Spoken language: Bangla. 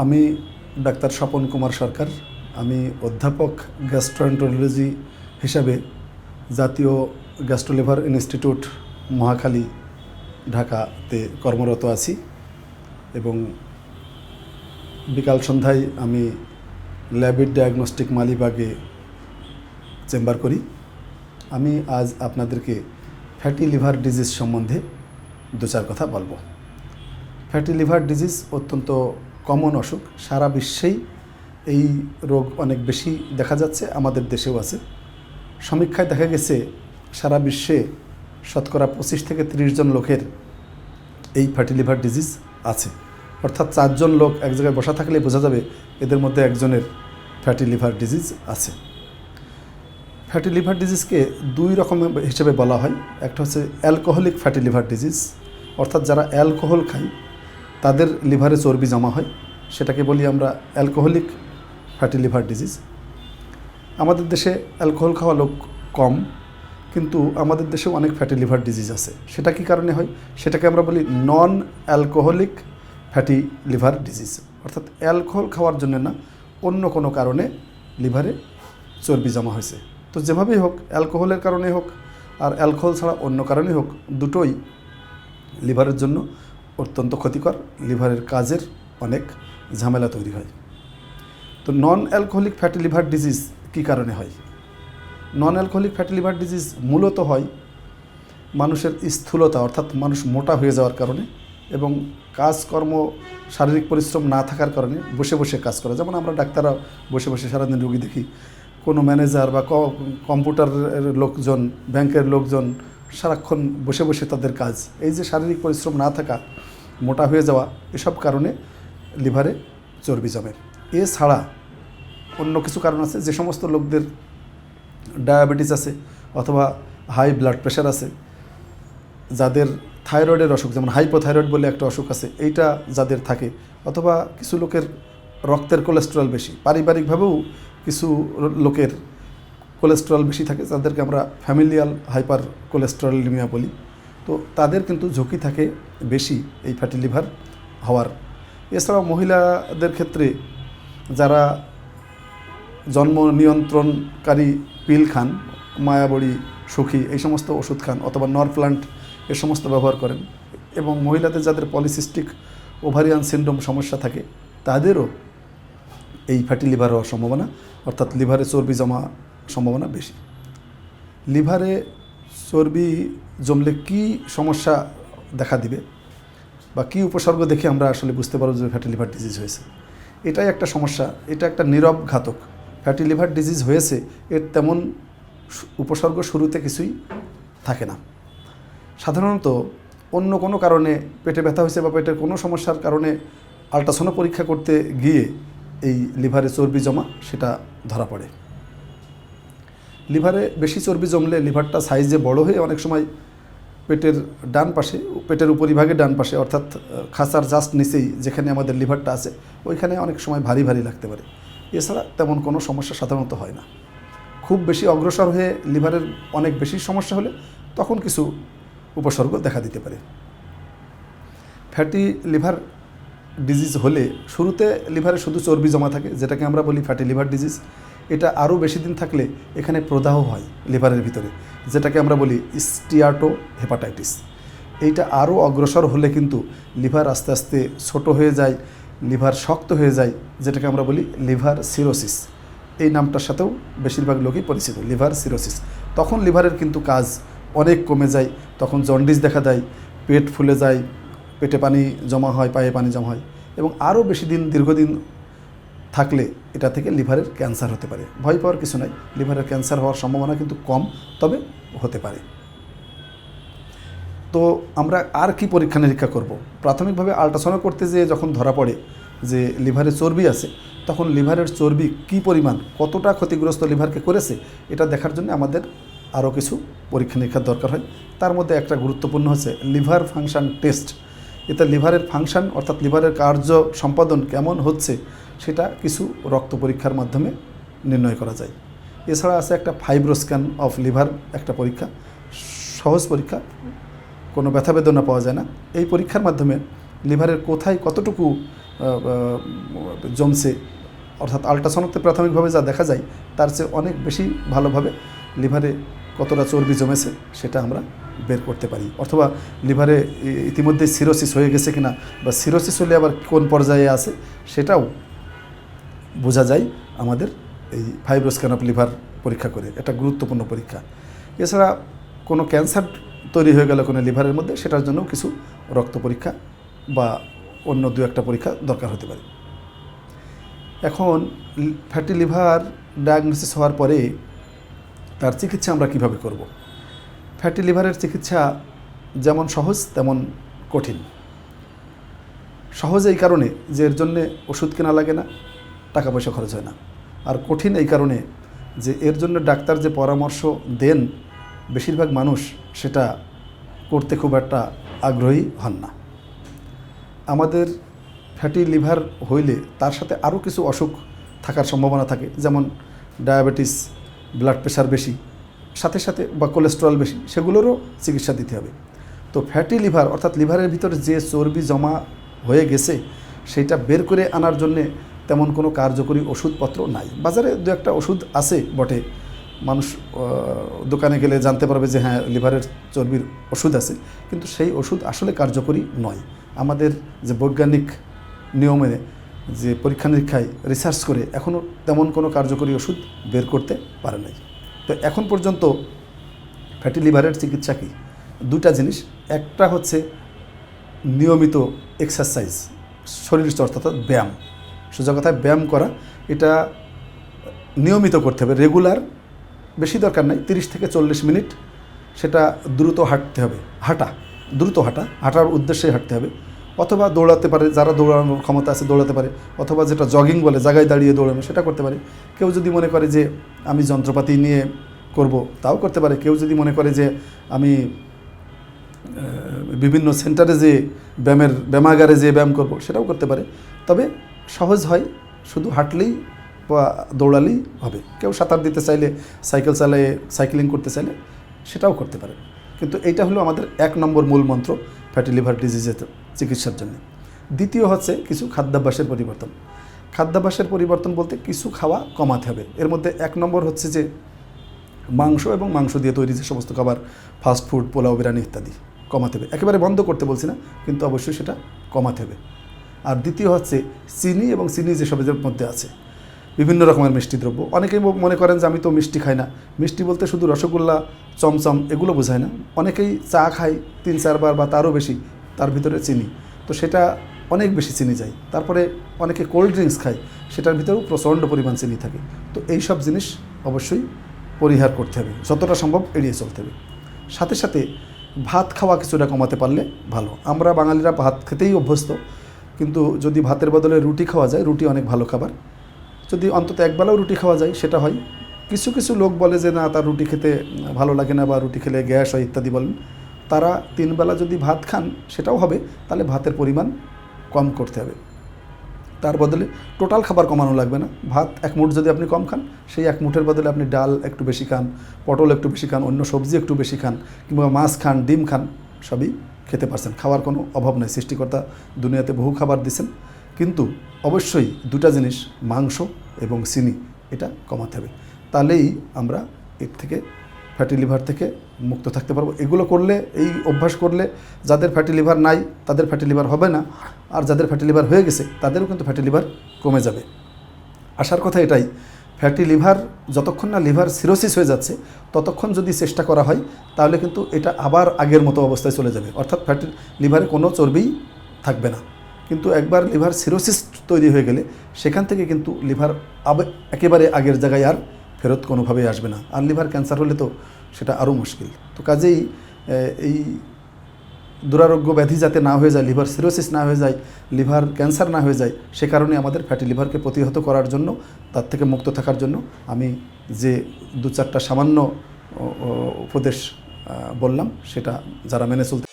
আমি ডাক্তার স্বপন কুমার সরকার। আমি অধ্যাপক গ্যাস্ট্রোএন্টোলজি হিসাবে জাতীয় গ্যাস্ট্রোলিভার ইনস্টিটিউট মহাখালী, ঢাকাতে কর্মরত আছি এবং বিকাল সন্ধ্যায় আমি ল্যাবিড ডায়াগনস্টিক মালিবাগে চেম্বার করি। আমি আজ আপনাদেরকে ফ্যাটি লিভার ডিজিজ সম্বন্ধে দু চার কথা বলব। ফ্যাটি লিভার ডিজিজ অত্যন্ত কমন অসুখ। সারা বিশ্বেই এই রোগ অনেক বেশি দেখা যাচ্ছে, আমাদের দেশেও আছে। সমীক্ষায় দেখা গেছে, সারা বিশ্বে শতকরা পঁচিশ থেকে তিরিশ জন লোকের এই ফ্যাটি লিভার ডিজিজ আছে। অর্থাৎ চারজন লোক এক জায়গায় বসা থাকলে বোঝা যাবে এদের মধ্যে একজনের ফ্যাটি লিভার ডিজিজ আছে। ফ্যাটি লিভার ডিজিজকে দুই রকম হিসেবে বলা হয়। একটা হচ্ছে অ্যালকোহলিক ফ্যাটি লিভার ডিজিজ অর্থাৎ যারা অ্যালকোহল খায় তাদের লিভারে চর্বি জমা হয়। সেটাকে বলি আমরা অ্যালকোহলিক ফ্যাটি লিভার ডিজিজ। আমাদের দেশে অ্যালকোহল খাওয়া লোক কম, কিন্তু আমাদের দেশে অনেক ফ্যাটি লিভার ডিজিজ আছে। সেটা কি কারণে হয়? সেটাকে আমরা বলি non alcoholic fatty liver disease. অর্থাৎ অ্যালকোহল খাওয়ার জন্য না, অন্য কোনো কারণে লিভারে চর্বি জমা হয়েছে। তো যেভাবেই হোক, অ্যালকোহলের কারণে হোক আর অ্যালকোহল ছাড়া অন্য কারণে হোক, দুটোই লিভারের জন্য অত্যন্ত ক্ষতিকর। লিভারের কাজের অনেক ঝামেলা তৈরি হয়। তো non alcoholic fatty liver disease কী কারণে হয়? Non alcoholic fatty liver disease মূলত হয় মানুষের স্থূলতা, অর্থাৎ মানুষ মোটা হয়ে যাওয়ার কারণে এবং কাজকর্ম, শারীরিক পরিশ্রম না থাকার কারণে বসে বসে কাজ করে। যেমন আমরা ডাক্তাররা বসে বসে সারাদিন রুগী দেখি, কোনো ম্যানেজার বা কম্পিউটারের লোকজন, ব্যাংকের লোকজন সারাক্ষণ বসে বসে তাদের কাজ। এই যে শারীরিক পরিশ্রম না থাকা মোটা হয়ে যাওয়া এসব কারণে লিভারে চর্বি জমে। এছাড়া অন্য কিছু কারণ আছে, যে সমস্ত লোকদের ডায়াবেটিস আছে অথবা হাই ব্লাড প্রেশার আছে, যাদের থাইরয়েডের অসুখ, যেমন হাইপোথাইরয়েড বলে একটা অসুখ আছে, এইটা যাদের থাকে, অথবা কিছু লোকের রক্তের কোলেস্টেরল বেশি। পারিবারিকভাবেও কিছু লোকের কোলেস্টেরল বেশি থাকে, যাদেরকে আমরা ফ্যামিলিয়াল হাইপার কোলেস্টেরলিমিয়া বলি। তো তাদের কিন্তু ঝুঁকি থাকে বেশি এই ফ্যাটি লিভার হওয়ার। এছাড়াও মহিলাদের ক্ষেত্রে যারা জন্ম নিয়ন্ত্রণকারী পিল খান, মায়াবড়ি, সুখী এই সমস্ত ওষুধ খান অথবা নর প্লান্ট এ সমস্ত ব্যবহার করেন এবং মহিলাদের যাদের পলিসিস্টিক ওভারিয়ান সিন্ড্রোম সমস্যা থাকে, তাদেরও এই ফ্যাটি লিভার হওয়ার সম্ভাবনা, অর্থাৎ লিভারে চর্বি জমা সম্ভাবনা বেশি। লিভারে চর্বি জমলে কি সমস্যা দেখা দিবে? বা কী উপসর্গ দেখে আমরা আসলে বুঝতে পারব যে ফ্যাটি লিভার ডিজিজ হয়েছে? এটাই একটা সমস্যা, এটা একটা নীরব ঘাতক। ফ্যাটি লিভার ডিজিজ হয়েছে, এর তেমন উপসর্গ শুরুতে কিছুই থাকে না। সাধারণত অন্য কোনো কারণে পেটে ব্যথা হয়েছে বা পেটের কোনো সমস্যার কারণে আল্ট্রাসাউন্ড পরীক্ষা করতে গিয়ে এই লিভারে চর্বি জমা, সেটা ধরা পড়ে। লিভারে বেশি চর্বি জমলে লিভারটা সাইজে বড় হয়ে অনেক সময় পেটের ডান পাশে, পেটের উপরিভাগে ডান পাশে, অর্থাৎ খাঁচার জাস্ট নিচেই যেখানে আমাদের লিভারটা আছে, ওইখানে অনেক সময় ভারী ভারী লাগতে পারে। এছাড়া তেমন কোনো সমস্যা সাধারণত হয় না। খুব বেশি অগ্রসর হয়ে লিভারের অনেক বেশি সমস্যা হলে তখন কিছু উপসর্গ দেখা দিতে পারে। ফ্যাটি লিভার ডিজিজ হলে শুরুতে লিভারে শুধু চর্বি জমা থাকে, যেটাকে আমরা বলি ফ্যাটি লিভার ডিজিজ। এটা আরও বেশি দিন থাকলে এখানে প্রদাহ হয় লিভারের ভিতরে, যেটাকে আমরা বলি স্টিয়াটো হেপাটাইটিস এইটা আরও অগ্রসর হলে কিন্তু লিভার আস্তে আস্তে ছোট হয়ে যায়, লিভার শক্ত হয়ে যায়, যেটাকে আমরা বলি লিভার সিরোসিস। এই নামটার সাথেও বেশিরভাগ লোকই পরিচিত, লিভার সিরোসিস। তখন লিভারের কিন্তু কাজ অনেক কমে যায়, তখন জন্ডিস দেখা দেয়, পেট ফুলে যায়, পেটে পানি জমা হয়, পায়ে পানি জমা হয় এবং আরও বেশি দিন, দীর্ঘদিন থাকলে এটা থেকে লিভারের ক্যান্সার হতে পারে। ভয় পাওয়ার কিছু নাই। লিভারের ক্যান্সার হওয়ার সম্ভাবনা কিন্তু কম, তবে হতে পারে। তো আমরা আর কি পরীক্ষা নিরীক্ষা করব? প্রাথমিকভাবে আল্ট্রাসাউন্ড করতে যেয়ে যখন ধরা পড়ে যে লিভারে চর্বি আছে, তখন লিভারের চর্বি কি পরিমাণ, কতটা ক্ষতিগ্রস্ত লিভারকে করেছে, এটা দেখার জন্য আমাদের আরও কিছু পরীক্ষা নিরীক্ষার দরকার হয়। তার মধ্যে একটা গুরুত্বপূর্ণ হচ্ছে লিভার ফাংশন টেস্ট। এতে লিভারের ফাংশন, অর্থাৎ লিভারের কার্য সম্পাদন কেমন হচ্ছে, সেটা কিছু রক্ত পরীক্ষার মাধ্যমে নির্ণয় করা যায়। এছাড়া আছে একটা ফাইব্রোস্ক্যান অফ লিভার একটা পরীক্ষা, সহজ পরীক্ষা, কোনো ব্যথা বেদনা পাওয়া যায় না। এই পরীক্ষার মাধ্যমে লিভারের কোথায় কতটুকু জমছে, অর্থাৎ আল্ট্রাসাউন্ডতে প্রাথমিকভাবে যা দেখা যায়, তার চেয়ে অনেক বেশি ভালোভাবে লিভারে কতটা চর্বি জমেছে সেটা আমরা বের করতে পারি। অথবা লিভারে ইতিমধ্যে সিরোসিস হয়ে গেছে কিনা বা সিরোসিস হলে আবার কোন পর্যায়ে আছে সেটাও বোঝা যায় আমাদের এই ফাইব্রোস্ক্যান অফ লিভার পরীক্ষা করে। এটা গুরুত্বপূর্ণ পরীক্ষা। এছাড়া কোনো ক্যান্সার তৈরি হয়ে গেলে কোনো লিভারের মধ্যে সেটার জন্য কিছু রক্ত পরীক্ষা বা অন্য দু একটা পরীক্ষা দরকার হতে পারে। এখন ফ্যাটি লিভার ডায়াগনোসিস হওয়ার পরে তার চিকিৎসা আমরা কীভাবে করব? ফ্যাটি লিভারের চিকিৎসা যেমন সহজ, তেমন কঠিন। সহজ এই কারণে যে এর জন্যে ওষুধ কেনা লাগে না টাকা পয়সা খরচ হয় না। আর কঠিন এই কারণে যে এর জন্য ডাক্তার যে পরামর্শ দেন, বেশিরভাগ মানুষ সেটা করতে খুব একটা আগ্রহী হন না। আমাদের ফ্যাটি লিভার হইলে তার সাথে আরও কিছু অসুখ থাকার সম্ভাবনা থাকে, যেমন ডায়াবেটিস ব্লাড প্রেশার বেশি, সাথে সাথে বা কোলেস্টেরল বেশি, সেগুলোরও চিকিৎসা দিতে হবে। তো ফ্যাটি লিভার অর্থাৎ লিভারের ভিতরে যে চর্বি জমা হয়ে গেছে সেইটা বের করে আনার জন্যে তেমন কোনো কার্যকরী ওষুধপত্র নাই। বাজারে দু একটা ওষুধ আছে বটে। মানুষ দোকানে গেলে জানতে পারবে যে হ্যাঁ লিভারের চর্বির ওষুধ আছে। কিন্তু সেই ওষুধ আসলে কার্যকরী নয়। আমাদের যে বৈজ্ঞানিক নিয়মে যে পরীক্ষা নিরীক্ষায় রিসার্চ করে এখনও তেমন কোনো কার্যকরী ওষুধ বের করতে পারে নাই। তো এখন পর্যন্ত ফ্যাটি লিভারের চিকিৎসা কী? দুটা জিনিস। একটা হচ্ছে নিয়মিত এক্সারসাইজ শরীর চর্চা অর্থাৎ ব্যায়াম। সোজা কথায় ব্যায়াম করা, এটা নিয়মিত করতে হবে। রেগুলার বেশি দরকার নাই, তিরিশ থেকে চল্লিশ মিনিট, সেটা দ্রুত হাঁটতে হবে। হাঁটা, দ্রুত হাঁটা। হাঁটার উদ্দেশ্যে হাঁটতে হবে। অথবা দৌড়াতে পারে, যারা দৌড়ানোর ক্ষমতা আছে দৌড়াতে পারে, অথবা যেটা জগিং বলে, জায়গায় দাঁড়িয়ে দৌড়ানো, সেটা করতে পারে। কেউ যদি মনে করে যে আমি যন্ত্রপাতি নিয়ে করব, তাও করতে পারে। কেউ যদি মনে করে যে আমি বিভিন্ন সেন্টারে যে ব্যায়ামের, ব্যায়ামাগারে যে ব্যায়াম করব, সেটাও করতে পারে। তবে সহজ হয়, শুধু হাঁটলেই বা দৌড়ালেই হবে। কেউ সাঁতার দিতে চাইলে, সাইকেল চালিয়ে, সাইক্লিং করতে চাইলে, সেটাও করতে পারে। কিন্তু এইটা হলো আমাদের এক নম্বর মূল মন্ত্র। ফ্যাটি লিভার ডিজিজের চিকিৎসার জন্য। দ্বিতীয় হচ্ছে কিছু খাদ্যাভ্যাসের পরিবর্তন। খাদ্যাভ্যাসের পরিবর্তন বলতে কিছু খাওয়া কমাতে হবে। এর মধ্যে এক নম্বর হচ্ছে যে মাংস এবং মাংস দিয়ে তৈরি যে সমস্ত খাবার ফাস্ট ফুড পোলাও, বিরিয়ানি ইত্যাদি কমাতে হবে। একেবারে বন্ধ করতে বলছি না, কিন্তু অবশ্যই সেটা কমাতে হবে। আর দ্বিতীয় হচ্ছে চিনি এবং চিনি যেসবের মধ্যে আছে বিভিন্ন রকমের মিষ্টি দ্রব্য। অনেকেই মনে করেন যে আমি তো মিষ্টি খাই না। মিষ্টি বলতে শুধু রসগোল্লা, চমচম এগুলো বোঝায় না। অনেকেই চা খায় তিন চারবার বা তারও বেশি, তার ভিতরে চিনি। তো সেটা অনেক বেশি চিনি যায়। তারপরে অনেকে কোল্ড ড্রিঙ্কস খায়, সেটার ভিতরেও প্রচণ্ড পরিমাণ চিনি থাকে। তো এই সব জিনিস অবশ্যই পরিহার করতে হবে। যতটা সম্ভব এড়িয়ে চলতে হবে। সাথে সাথে ভাত খাওয়া কিছুটা কমাতে পারলে ভালো। আমরা বাঙালিরা ভাত খেতেই অভ্যস্ত। কিন্তু যদি ভাতের বদলে রুটি খাওয়া যায়, রুটি অনেক ভালো খাবার। যদি অন্তত একবেলাও রুটি খাওয়া যায়, সেটা হয়। কিছু কিছু লোক বলে যে, না, তার রুটি খেতে ভালো লাগে না বা রুটি খেলে গ্যাস হয়, ইত্যাদি বলেন। তারা তিনবেলা যদি ভাত খান, সেটাও হবে, তাহলে ভাতের পরিমাণ কম করতে হবে। তার বদলে টোটাল খাবার কমানো লাগবে না। ভাত এক মুঠ যদি আপনি কম খান, সেই এক মুঠের বদলে আপনি ডাল একটু বেশি খান, পটল একটু বেশি খান, অন্য সবজি একটু বেশি খান, কিংবা মাছ খান, ডিম খান, সবই খেতে পারছেন। খাওয়ার কোনো অভাব নেই। সৃষ্টিকর্তা দুনিয়াতে বহু খাবার দিছেন। কিন্তু অবশ্যই দুটা জিনিস, মাংস এবং চিনি, এটা কমাতে হবে। তাহলেই আমরা এর থেকে ফ্যাটি লিভার থেকে মুক্ত থাকতে পারব। এগুলো করলে, এই অভ্যাস করলে যাদের ফ্যাটি লিভার নাই, তাদের ফ্যাটি লিভার হবে না। আর যাদের ফ্যাটি লিভার হয়ে গেছে, তাদেরও কিন্তু ফ্যাটি লিভার কমে যাবে। আসার কথা এটাই ফ্যাটি লিভার যতক্ষণ না লিভার সিরোসিস হয়ে যাচ্ছে, ততক্ষণ যদি চেষ্টা করা হয়, তাহলে কিন্তু এটা আবার আগের মতো অবস্থায় চলে যাবে। অর্থাৎ ফ্যাটি লিভারে কোনো চর্বিই থাকবে না। কিন্তু একবার লিভার সিরোসিস তৈরি হয়ে গেলে সেখান থেকে কিন্তু লিভার আবে একেবারে আগের জায়গায় আর ফেরত কোনোভাবেই আসবে না। আর লিভার ক্যান্সার হলে তো সেটা আরও মুশকিল। তো কাজেই এই দুরারোগ্য ব্যাধি যাতে না হয়ে যায়, লিভার সিরোসিস না হয়ে যায়, লিভার ক্যান্সার না হয়ে যায়, সে কারণে আমাদের ফ্যাটি লিভারকে প্রতিহত করার জন্য, তার থেকে মুক্ত থাকার জন্য আমি যে দু চারটা সামান্য উপদেশ বললাম, সেটা যারা মেনে চলতে